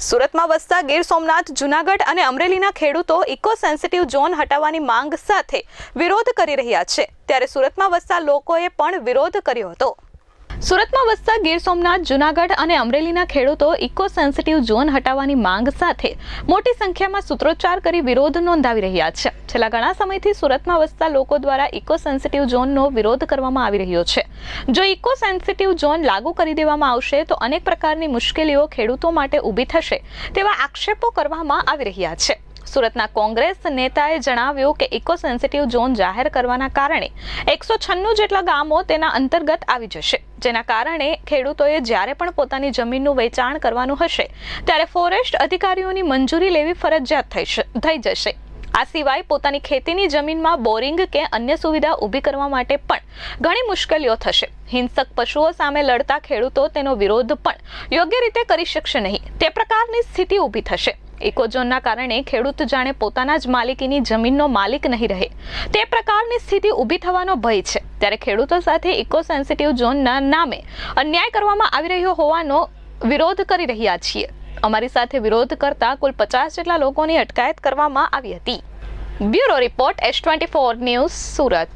સુરતમાં વસતા ગીર સોમનાથ, જુનાગઢ અને અમરેલીના ખેડૂતો ઇકો સેન્સિટિવ ઝોન હટાવવાની માંગ સાથે વિરોધ કરી રહ્યા છે. ત્યારે સુરતમાં વસતા લોકોએ પણ વિરોધ કર્યો હતો. સુરતમાં વસતા ગીર સોમનાથ, જુનાગઢ અને અમરેલીના ખેડૂતો ઇકો સેન્સિટિવ ઝોન હટાવવાની માંગ સાથે મોટી સંખ્યામાં સૂત્રોચ્ચાર કરી વિરોધ નોંધાવી રહ્યા છે. છેલ્લા ઘણા સમયથી સુરતમાં વસતા લોકો દ્વારા ઇકો સેન્સિટિવ ઝોનનો વિરોધ કરવામાં આવી રહ્યો છે. જો ઇકો સેન્સિટિવ ઝોન લાગુ કરી દેવામાં આવશે, તો અનેક પ્રકારની મુશ્કેલીઓ ખેડૂતો માટે ઊભી થશે તેવા આક્ષેપો કરવામાં આવી રહ્યા છે. સુરતના કોંગ્રેસ નેતાએ જણાવ્યું કે ઇકો સેન્સિટિવ ઝોન જાહેર કરવાના કારણે એકસો છન્નું જેટલા ગામો તેના અંતર્ગત આવી જશે. જેના કારણે ખેડૂતોએ જ્યારે પણ પોતાની જમીનનું વેચાણ કરવાનું હશે, ત્યારે ફોરેસ્ટ અધિકારીઓની મંજૂરી લેવી ફરજિયાત થઈ જશે. આ સિવાય પોતાની ખેતીની જમીનમાં બોરિંગ કે અન્ય સુવિધા ઊભી કરવા માટે પણ ઘણી મુશ્કેલીઓ થશે. હિંસક પશુઓ સામે લડતા ખેડૂતો તેનો વિરોધ પણ યોગ્ય રીતે કરી શકશે નહીં. તે પ્રકારની સ્થિતિ ઊભી થશે. ઇકોઝોનના કારણે ખેડૂત જાણે પોતાના જ માલિકીની જમીનનો માલિક નહીં રહે. તે પ્રકારની સ્થિતિ ઊભી થવાનો ભય છે. ત્યારે ખેડૂતો સાથે ઇકો સેન્સિટિવ ઝોનના નામે અન્યાય કરવામાં આવી રહ્યો હોવાનો વિરોધ કરી રહ્યા છીએ. અમારી સાથે વિરોધ કરતા કુલ પચાસ જેટલા લોકોની અટકાયત કરવામાં આવી હતી. Bureau report S twenty four news Surat.